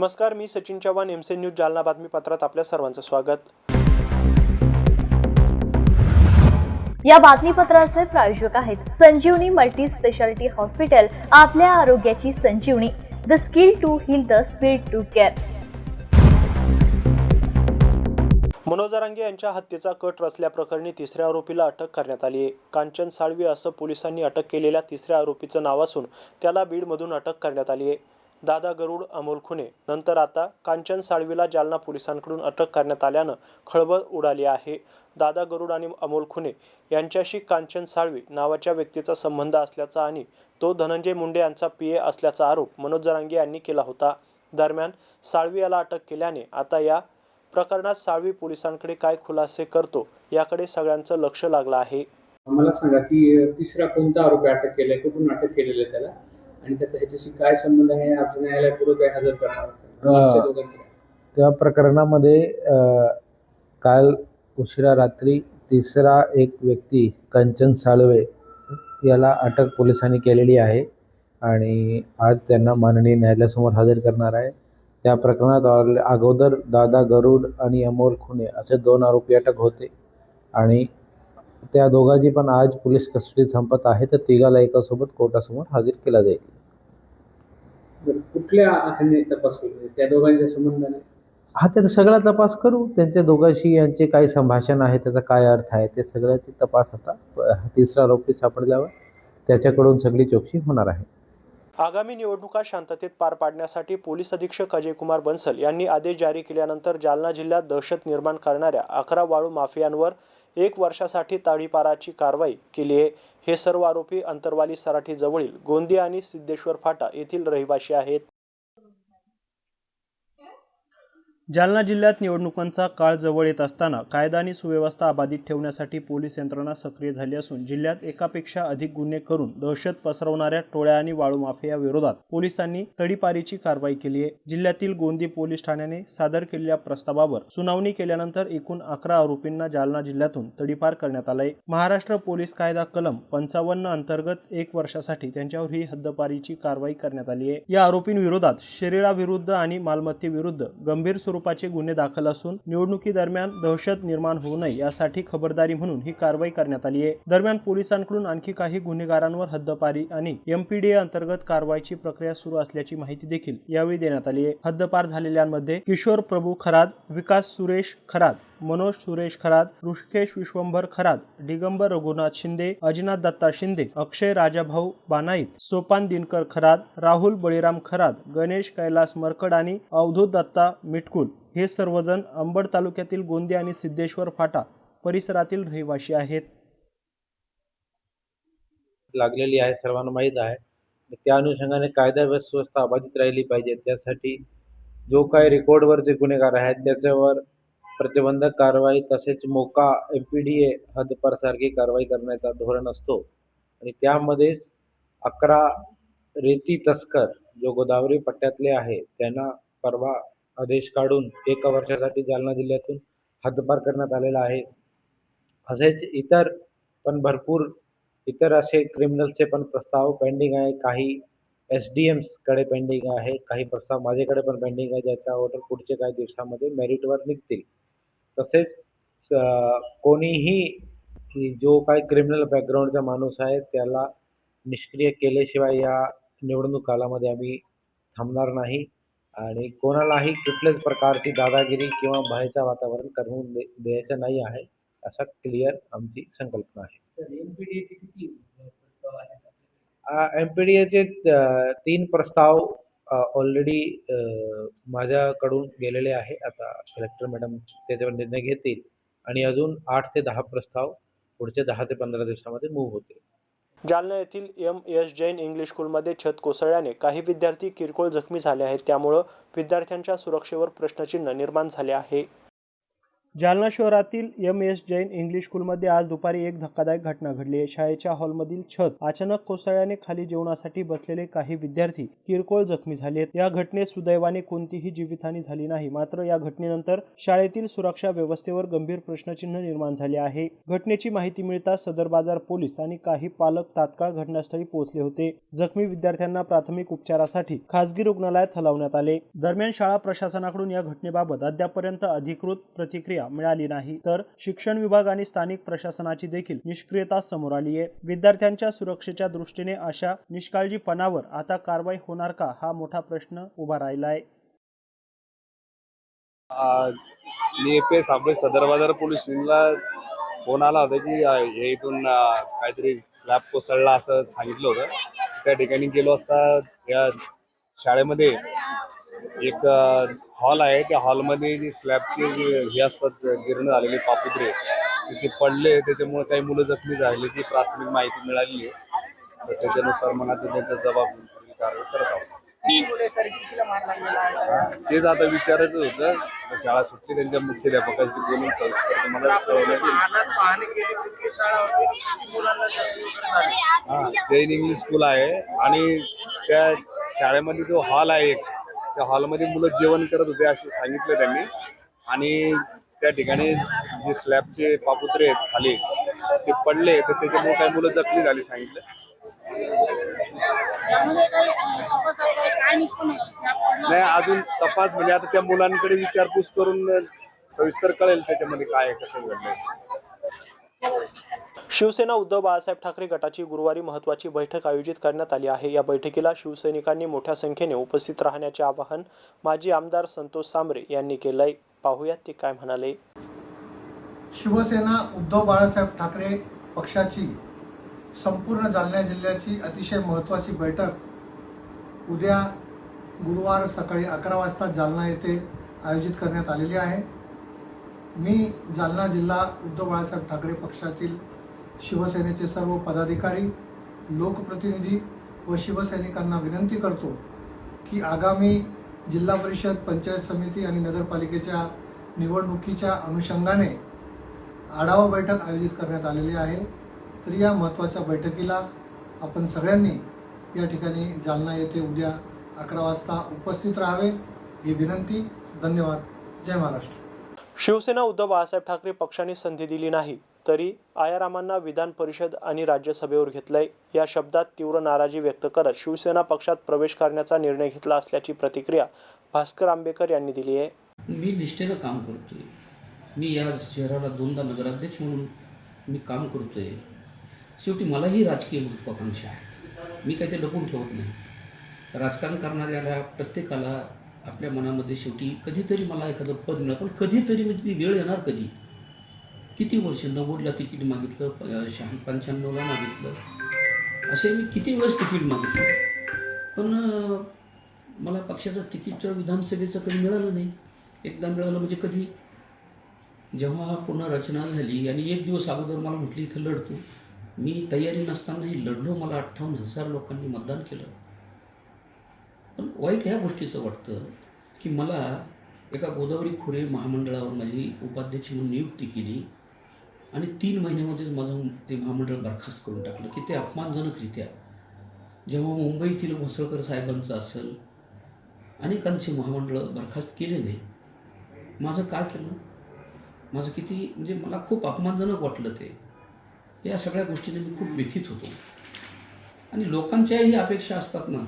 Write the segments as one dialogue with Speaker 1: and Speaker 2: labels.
Speaker 1: नमस्कार मी Sachin Chavan M C news Jalna बातमीपत्रात आपल्या सर्वांचं स्वागत.
Speaker 2: या बातमीपत्राचे प्रायोजक आहेत संजीवनी मल्टी स्पेशालिटी हॉस्पिटल आपल्या आरोग्याची संजीवनी. The skill to heal the speed to care
Speaker 1: Manoj Jarange यांच्या हत्येचा कट रचल्याप्रकरणी तिसऱ्या आरोपीला अटक करण्यात आली आहे. कांचन साळवी असं पोलिसांनी अटक केलेल्या तिसऱ्या आरोपीचं नाव असून त्याला बीडमधून अटक करण्यात आली आहे. दादा गरुड अमोल खुने. नंतर आता कांचन साळवीला जालना पोलिसांकडून अटक करण्यात आल्यानं खळबळ उडाली आहे. दादा गरुड आणि अमोल खुने यांच्याशी कांचन साळवी नावाच्या व्यक्तीचा संबंध असल्याचा आणि तो धनंजय मुंडे यांचा पी ए असल्याचा आरोप मनोज जरांगे यांनी केला होता. दरम्यान साळवी याला अटक केल्याने आता या प्रकरणात साळवी पोलिसांकडे काय खुलासे करतो याकडे सगळ्यांचं लक्ष लागलं आहे.
Speaker 3: मला सांगा की तिसरा कोणता आरोपी अटक केलाय? कुठून अटक केलेलं आहे त्याला? आणि त्याचा ह्याच्याशी काय संबंध आहे? आज न्यायालयापुढे काय हजर करणार दोघांचं?
Speaker 4: त्या प्रकरणामध्ये काल उशिरा रात्री तिसरा एक व्यक्ती कंचन साळवे याला अटक पोलिसांनी केलेली आहे आणि आज त्यांना माननीय न्यायालयासमोर हजर करणार आहे. त्या प्रकरणात अगोदर दादा गरुड आणि अमोल खुने असे दोन आरोपी अटक होते आणि त्या दोघांची पण आज पोलीस कस्टडी संपत आहे तर तिघाला एकासोबत कोर्टासमोर हजर केला जाईल.
Speaker 3: कुठल्या ह्याने तपास होईल त्या दोघांच्या संबंधाने?
Speaker 4: हा त्याचा सगळा तपास करू. त्यांच्या दोघांशी यांचे काय संभाषण आहे त्याचा काय अर्थ आहे ते सगळ्याची तपास आता तिसरा आरोपी सापडल्यावर त्याच्याकडून सगळी चौकशी होणार आहे.
Speaker 1: आगामी निवडणुका शांततेत पार पाडण्यासाठी पोलीस अधीक्षक अजय कुमार बन्सल यांनी आदेश जारी केल्यानंतर जालना जिल्ह्यात दहशत निर्माण करणाऱ्या अकरा वाळू माफियांवर एक वर्षासाठी ताडीपाराची कारवाई केली आहे. हे सर्व आरोपी अंतरवाली सराठी जवळील गोंदी आणि सिद्धेश्वर फाटा येथील रहिवासी आहेत. जालना जिल्ह्यात निवडणुकांचा काळ जवळ येत असताना कायदा आणि सुव्यवस्था अबाधित ठेवण्यासाठी पोलीस यंत्रणा सक्रिय झाली असून जिल्ह्यात एकापेक्षा अधिक गुन्हे करून दहशत पसरवणाऱ्या टोळ्या आणि वाळू माफिया विरोधात पोलिसांनी तडीपारीची कारवाई केली आहे. जिल्ह्यातील गोंदी पोलीस ठाण्याने सादर केलेल्या प्रस्तावावर सुनावणी केल्यानंतर एकूण अकरा आरोपींना जालना जिल्ह्यातून तडीपार करण्यात आलाय महाराष्ट्र पोलीस कायदा कलम पंचावन्न अंतर्गत एक वर्षासाठी त्यांच्यावर ही हद्दपारीची कारवाई करण्यात आली आहे. या आरोपींविरोधात शरीराविरुद्ध आणि मालमत्तेविरुद्ध गंभीर स्वरूपाचे गुन्हे दाखल असून निवडणुकीदरम्यान दहशत निर्माण होऊ नये यासाठी खबरदारी म्हणून ही कारवाई करण्यात आली आहे. दरम्यान पोलिसांकडून आणखी काही गुन्हेगारांवर हद्दपारी आणि एमपीडीए अंतर्गत कारवाईची प्रक्रिया सुरू असल्याची माहिती देखील यावेळी देण्यात आली आहे. हद्दपार झालेल्यांमध्ये किशोर प्रभू खराद विकास सुरेश खराद मनोज सुरेश खरात ऋषिकेश विश्वंभर खरात दिगंबर रघुनाथ शिंदे अजिनाथ दत्ता शिंदे अक्षय राजाभाऊ बानाईत सोपान दिनकर खरात राहुल बळीराम खरात गणेश कैलास मरकड आणि अवधूत दत्ता मिटकुल. हे सर्वजण अंबड तालुक्यातील गोंदी आणि सिद्धेश्वर फाटा परिसरातील रहिवासी आहेत.
Speaker 4: लागलेली आहे सर्वांना माहीत आहे. त्या अनुषंगाने कायदा व अबाधित राहिली पाहिजे. त्यासाठी जो काही रेकॉर्डवर जे गुन्हेगार आहेत त्याच्यावर प्रतिबंधक कारवाई तसेच MCOCA M P D A हद्दपारसारखी कारवाई करण्याचा धोरण असतो. आणि त्यामध्येच अकरा रेती तस्कर जो गोदावरी पट्ट्यातले आहे त्यांना परवा आदेश काढून एका वर्षासाठी जालना जिल्ह्यातून हद्दपार करण्यात आलेला आहे. असेच इतर पण भरपूर इतर असे क्रिमिनल्सचे पण प्रस्ताव पेंडिंग आहे. काही एस डी एम्सकडे पेंडिंग आहे. काही प्रस्ताव माझ्याकडे पण पेंडिंग आहे. ज्याच्या ऑर्डर पुढच्या काही दिवसामध्ये मेरिटवर निघतील. तसेच कोणीही की जो काही क्रिमिनल बॅकग्राऊंडचा माणूस आहे त्याला निष्क्रिय केल्याशिवाय या निवडणूक कालामध्ये आम्ही थांबणार नाही. आणि कोणालाही कुठल्याच प्रकारची दादागिरी किंवा भयाचं वातावरण करून दे द्यायचं नाही आहे असा क्लिअर आमची संकल्पना आहे. एम पी डी एचे तीन प्रस्ताव ऑलरेडी माझ्याकडून गेलेले आहे. आता कलेक्टर मॅडम त्याच्यावर निर्णय घेतील आणि अजून आठ ते दहा प्रस्ताव पुढच्या दहा ते पंधरा दिवसामध्ये मूव्ह होतील.
Speaker 1: जालना येथील एम एस जैन इंग्लिश स्कूलमध्ये छत कोसळल्याने काही विद्यार्थी किरकोळ जखमी झाले आहेत. त्यामुळं विद्यार्थ्यांच्या सुरक्षेवर प्रश्नचिन्ह निर्माण झाले आहे. जालना शहरातील एम एस जैन इंग्लिश स्कूलमध्ये आज दुपारी एक धक्कादायक घटना घडली. आहे शाळेच्या हॉलमधील छत अचानक कोसळल्याने खाली जेवणासाठी बसलेले काही विद्यार्थी किरकोळ जखमी झाले या घटनेत सुदैवाने कोणतीही जीवितहानी झाली नाही. मात्र या घटनेनंतर शाळेतील सुरक्षा व्यवस्थेवर गंभीर प्रश्नचिन्ह निर्माण झाले आहे. घटनेची माहिती मिळताच सदर बाजार पोलीस आणि काही पालक तात्काळ घटनास्थळी पोहोचले होते. जखमी विद्यार्थ्यांना प्राथमिक उपचारासाठी खासगी रुग्णालयात हलवण्यात आले. दरम्यान शाळा प्रशासनाकडून या घटनेबाबत अद्यापर्यंत अधिकृत प्रतिक्रिया मिळाली नाही तर शिक्षण विभाग आणि स्थानिक प्रशासनाची देखील निष्क्रियता समोर आली आहे. विद्यार्थ्यांच्या सुरक्षेच्या दृष्टीने अशा निष्काळजीपणावर आता कारवाई होणार का हा मोठा प्रश्न उभा राहिला आहे.
Speaker 5: मी एफ एस आपले सदर बाजार पोलीस स्टेशनला फोन आला होता की हे इथून काहीतरी स्लॅब कोसळला असं सांगितलं होतं. त्या ठिकाणी गेलो असता या शाळेमध्ये एक हॉल आहे. त्या हॉलमध्ये जी स्लॅबचे जे हे असतात जीर्ण झालेले पापुत्रे ते- ते पडले. त्याच्यामुळे काही मुलं जखमी झाल्याची प्राथमिक माहिती मिळाली आहे. तर त्याच्यानुसार मग आता त्यांचा जबाबदारी कारवाई करत आहोत. तेच आता विचारायचं होतं. शाळा सुटली त्यांच्या मुख्याध्यापकांची बोलून सविस्तर तुम्हाला हा जैन इंग्लिश स्कूल आहे. आणि त्या शाळेमध्ये जो हॉल आहे एक त्या हॉलमध्ये मुलं जेवण करत होते असं सांगितलं त्यांनी. आणि त्या ठिकाणी जे स्लॅबचे पापुत्रे आहेत खाली ते पडले तर त्याच्यामुळे काही मुलं जखमी झाली सांगितलं. नाही अजून तपास म्हणजे आता त्या मुलांकडे विचारपूस करून सविस्तर कळेल त्याच्यामध्ये काय आहे, कसं घडलंय.
Speaker 1: शिवसेना उद्धव बाळासाहेब ठाकरे गटाची गुरुवारी महत्त्वाची बैठक आयोजित करण्यात आली आहे. या बैठकीला शिवसैनिकांनी मोठ्या संख्येने उपस्थित राहण्याचे आवाहन माजी आमदार संतोष सांबरे यांनी केलंय. पाहूयात ते काय म्हणाले.
Speaker 6: शिवसेना उद्धव बाळासाहेब ठाकरे पक्षाची संपूर्ण जालना जिल्ह्याची अतिशय महत्त्वाची बैठक उद्या गुरुवार सकाळी अकरा वाजता जालना येथे आयोजित करण्यात आलेली आहे. मी जालना जिल्हा उद्धव बाळासाहेब ठाकरे पक्षातील शिवसेनेचे सर्व पदाधिकारी लोकप्रतिनिधी व शिवसैनिकांना विनंती करतो की आगामी जिल्हा परिषद पंचायत समिती आणि नगरपालिकेच्या निवडणुकीच्या अनुषंगाने आढावा बैठक आयोजित करण्यात आलेली आहे. तर या महत्त्वाच्या बैठकीला आपण सगळ्यांनी या ठिकाणी जालना येथे उद्या अकरा वाजता उपस्थित राहावे ही विनंती. धन्यवाद. जय महाराष्ट्र.
Speaker 1: शिवसेना उद्धव बाळासाहेब ठाकरे पक्षाने संधी दिली नाही. तरी आयारामांना विधान परिषद आणि राज्यसभेवर घेतलंय. या शब्दात तीव्र नाराजी व्यक्त करत शिवसेना पक्षात प्रवेश करण्याचा निर्णय घेतला असल्याची प्रतिक्रिया भास्कर आंबेकर यांनी दिली आहे.
Speaker 7: मी निष्ठेनं काम करतोय. मी या शहराला दोनदा नगराध्यक्ष म्हणून मी काम करतोय. शेवटी मलाही राजकीय महत्त्वाकांक्षा आहेत. मी काही ते लपून ठेवत नाही. राजकारण करणाऱ्याला प्रत्येकाला आपल्या मनामध्ये शेवटी कधीतरी मला एखादं पद मिळेल पण कधीतरी म्हणजे ती वेळ येणार कधी? किती वर्ष नव्वदला तिकीट मागितलं प- शहा पंच्याण्णवला मागितलं? असे मी किती वेळेस तिकीट मागितलं? पण मला पक्षाचं तिकीट विधानसभेचं कधी मिळालं नाही. एकदा मिळालं म्हणजे कधी? जेव्हा पुन्हा रचना झाली आणि एक दिवस अगोदर मला म्हटली इथं लढतो. मी तयारी नसतानाही लढलो मला अठ्ठावन्न हजार लोकांनी मतदान केलं. पण वाईट ह्या गोष्टीचं वाटतं की मला एका गोदावरी खोरे महामंडळावर माझी उपाध्यक्ष म्हणून नियुक्ती केली. आणि तीन महिन्यामध्येच माझं ते महामंडळ बरखास्त करून टाकलं की ते अपमानजनकरित्या. जेव्हा मुंबईतील म्हसळकर साहेबांचं असेल अनेकांचे महामंडळ बरखास्त केले नाही. माझं काय केलं? माझं किती म्हणजे मला खूप अपमानजनक वाटलं ते. या सगळ्या गोष्टीने मी खूप व्यथित होतो. आणि लोकांच्याही अपेक्षा असतात ना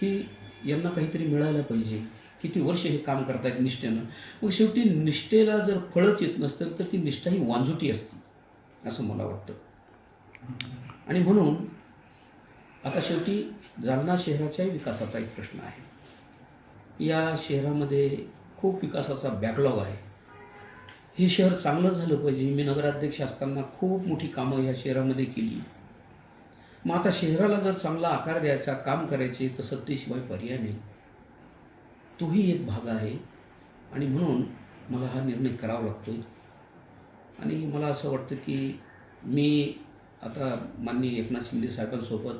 Speaker 7: की यांना काहीतरी मिळायला पाहिजे. किती वर्ष हे काम करतायत निष्ठेनं? मग शेवटी निष्ठेला जर फळच येत नसतील तर ती निष्ठा ही वांजुटी असते असं मला वाटतं. आणि म्हणून आता शेवटी जालना शहराच्या विकासाचा एक प्रश्न आहे. या शहरामध्ये खूप विकासाचा बॅकलॉग आहे. हे शहर चांगलं झालं पाहिजे. मी नगराध्यक्ष असताना खूप मोठी कामं या शहरामध्ये केली. मग आता शहराला जर चांगला आकार द्यायचा काम करायचे तर सत्तेशिवाय पर्याय नाही. तोही एक भाग आहे. आणि म्हणून मला हा निर्णय करावा लागतो आहे आणि मला असं वाटतं की मी आता माननीय एकनाथ शिंदे साहेबांसोबत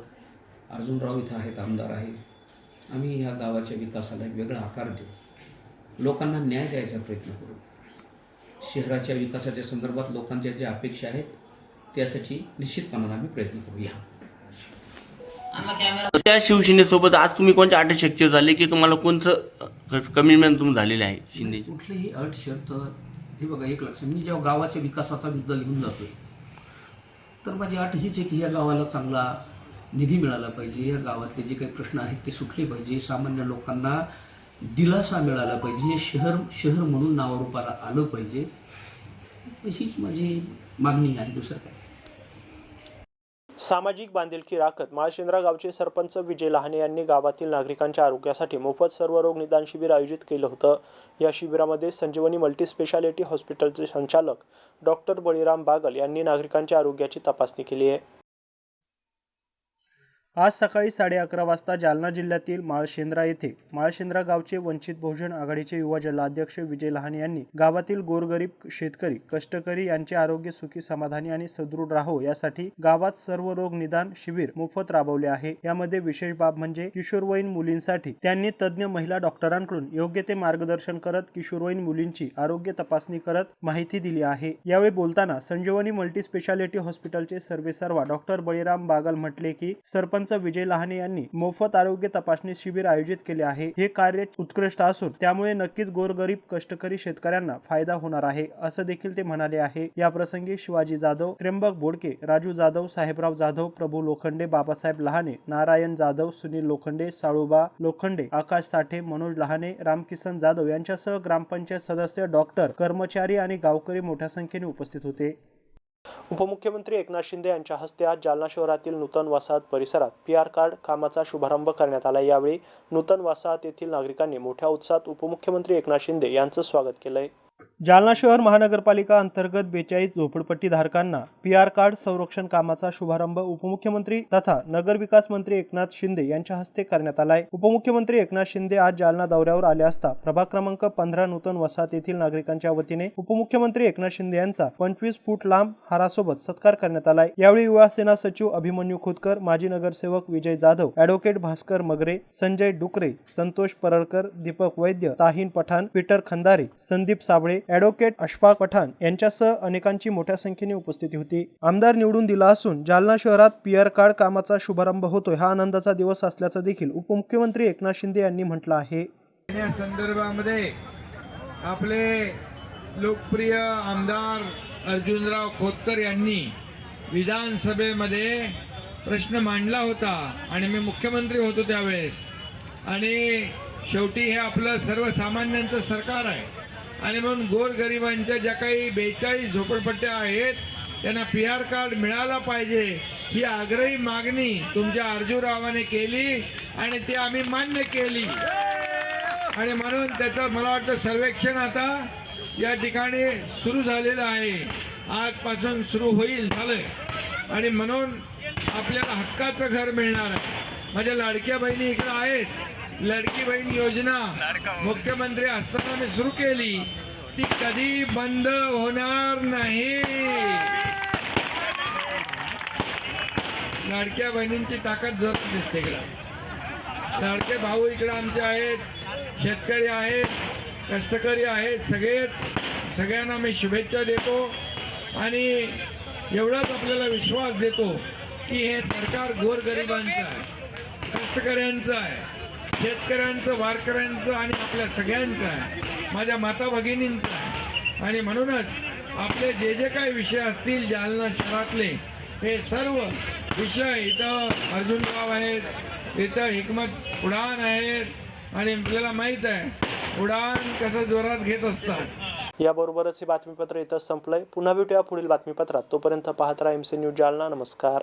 Speaker 7: अर्जुनराव इथं आहेत आमदार आहेत. आम्ही ह्या गावाच्या विकासाला एक वेगळा आकार देऊ. लोकांना न्याय द्यायचा प्रयत्न करू. शहराच्या विकासाच्या संदर्भात लोकांच्या ज्या अपेक्षा आहेत त्यासाठी निश्चितपणाने आम्ही प्रयत्न करूया.
Speaker 8: त्या शिवसेनेसोबत आज तुम्ही कोणत्या अटकशक्तीवर झाले की तुम्हाला कोणतं कमिटमेंट तुम्ही झालेलं आहे शिंदेची?
Speaker 7: कुठलीही अट शर्त हे बघा एक लक्षात. मी जेव्हा गावाच्या विकासाचा मुद्दा घेऊन जातोय तर माझी अट हीच आहे की या गावाला चांगला निधी मिळाला पाहिजे या गावातले जे काही प्रश्न आहेत ते सुटले पाहिजे सामान्य लोकांना दिलासा मिळाला पाहिजे हे शहर शहर म्हणून नावारूपाला आलं पाहिजे. हीच माझी मागणी आहे दुसरं काय.
Speaker 1: सामाजिक बांधिलकी राखत माळशेंद्रा गावचे सरपंच विजय लहाने यांनी गावातील नागरिकांच्या आरोग्यासाठी मोफत सर्वरोग निदान शिबिर आयोजित केलं होतं. या शिबिरामध्ये संजीवनी मल्टीस्पेशालिटी हॉस्पिटलचे संचालक डॉक्टर बळीराम बागल यांनी नागरिकांच्या आरोग्याची तपासणी केली आहे. आज सकाळी साडे अकरा वाजता जालना जिल्ह्यातील माळशेंद्रा येथे माळशेंद्रा गावचे वंचित बहुजन आघाडीचे युवा जिल्हाध्यक्ष विजय लहाने यांनी गावातील गोरगरीब शेतकरी कष्टकरी यांचे आरोग्य सुखी समाधानी आणि सदृढ राहो यासाठी गावात सर्व रोग निदान शिबिर मोफत राबवले आहे. यामध्ये विशेष बाब म्हणजे किशोरवयीन मुलींसाठी त्यांनी तज्ज्ञ महिला डॉक्टरांकडून योग्य ते मार्गदर्शन करत किशोरवयीन मुलींची आरोग्य तपासणी करत माहिती दिली आहे. यावेळी बोलताना संजीवनी मल्टी स्पेशालिटी हॉस्पिटलचे सर्वेसर्वा डॉक्टर बळीराम बागल म्हटले की सरपंच विजय लहाने यांनी मोफत आरोग्य तपासणी शिबिर आयोजित केले आहे. हे कार्य उत्कृष्ट असून त्यामुळे नक्कीच गोरगरीब कष्टकरी शेतकऱ्यांना फायदा होणार आहे असं देखील ते म्हणाले आहे. या प्रसंगी शिवाजी जाधव त्र्यंबक बोडके राजू जाधव साहेबराव जाधव प्रभू लोखंडे बाबासाहेब लहाने नारायण जाधव सुनील लोखंडे साळुबा लोखंडे आकाश साठे मनोज लहाने रामकिसन जाधव यांच्यासह ग्रामपंचायत सदस्य डॉक्टर कर्मचारी आणि गावकरी मोठ्या संख्येने उपस्थित होते. उपमुख्यमंत्री एकनाथ शिंदे यांच्या हस्ते आज जालना शहरातील नूतन वसाहत परिसरात पी आर कार्ड कामाचा शुभारंभ करण्यात आला. यावेळी नूतन वसाहत येथील नागरिकांनी मोठ्या उत्साहात उपमुख्यमंत्री एकनाथ शिंदे यांचं स्वागत केलंय. जालना शहर महानगरपालिका अंतर्गत बेचाळीस झोपडपट्टी धारकांना पी आर कार्ड संरक्षण कामाचा शुभारंभ उपमुख्यमंत्री तथा नगरविकास मंत्री एकनाथ शिंदे यांच्या हस्ते करण्यात आलाय. उपमुख्यमंत्री एकनाथ शिंदे आज जालना दौऱ्यावर आले असता प्रभाग क्रमांक पंधरा नूतन वसाहत येथील नागरिकांच्या वतीने उपमुख्यमंत्री एकनाथ शिंदे यांचा पंचवीस फूट लांब हारासोबत सत्कार करण्यात आलाय. यावेळी युवा सेना सचिव अभिमन्यू खुदकर माजी नगरसेवक Vijay Jadhav advocate Bhaskar Magare Sanjay Dukare Santosh Paralkar Deepak Vaidya Tahin Pathan Peter Khandare Sandeep Sable advocate Ashfaq Pathan यांच्यासह अनेकांची मोठ्या संख्येने उपस्थिती होती. आमदार निवडून दिला असून जालना शहरात पीआर कार्ड कामाचा शुभारंभ होतोय. हा आनंदाचा दिवस असल्याचं देखील उपमुख्यमंत्री एकनाथ शिंदे यांनी म्हटलं आहे.
Speaker 9: या संदर्भामध्ये आपले लोकप्रिय आमदार अर्जुनराव खोतकर यांनी विधानसभेमध्ये प्रश्न मांडला होता आणि मी मुख्यमंत्री होतो त्यावेळेस. आणि शेवटी हे आपलं सर्वसामान्यांचं सरकार आहे. आणि म्हणून गोरगरिबांच्या ज्या काही बेचाळीस झोपडपट्ट्या आहेत त्यांना पी आर कार्ड मिळाला पाहिजे. ही आग्रही मागणी तुमच्या अर्जुरावाने केली आणि ती आम्ही मान्य केली. आणि म्हणून त्याचं मला वाटतं सर्वेक्षण आता या ठिकाणी सुरू झालेलं आहे. आजपासून सुरू होईल झालं आणि म्हणून आपल्याला हक्काचं घर मिळणार आहे. माझ्या लाडक्या बहिणी इकडं आहेत. लडकी बहीण योजना. मुख्यमंत्री असताना मी सुरू केली. ती कधी बंद होणार नाही. लाडक्या बहिणींची ताकद जोरात दिसते लाडके भाऊ इकडे आमचे आहेत. शेतकरी आहेत. कष्टकरी आहेत सगळेच. सगळ्यांना मी शुभेच्छा देतो. आणि एवढाच आपल्याला विश्वास देतो की हे सरकार गोरगरिबांचं आहे. कष्टकऱ्यांचं आहे. शेतकऱ्यांचं वारकऱ्यांचं आणि आपल्या सगळ्यांचं आहे. माझ्या माता भगिनींचं आहे. आणि म्हणूनच आपले जे जे काय विषय असतील जालना शहरातले हे सर्व विषय इथं अर्जुनराव आहेत इथं हिकमत उडान आहेत. आणि आपल्याला माहीत आहे उडान कसं जोरात घेत असतात.
Speaker 1: याबरोबरच हे बातमीपत्र इथं संपलंय. पुन्हा भेटूया पुढील बातमीपत्रात. तोपर्यंत पाहत राहा एम सी न्यूज जालना. नमस्कार.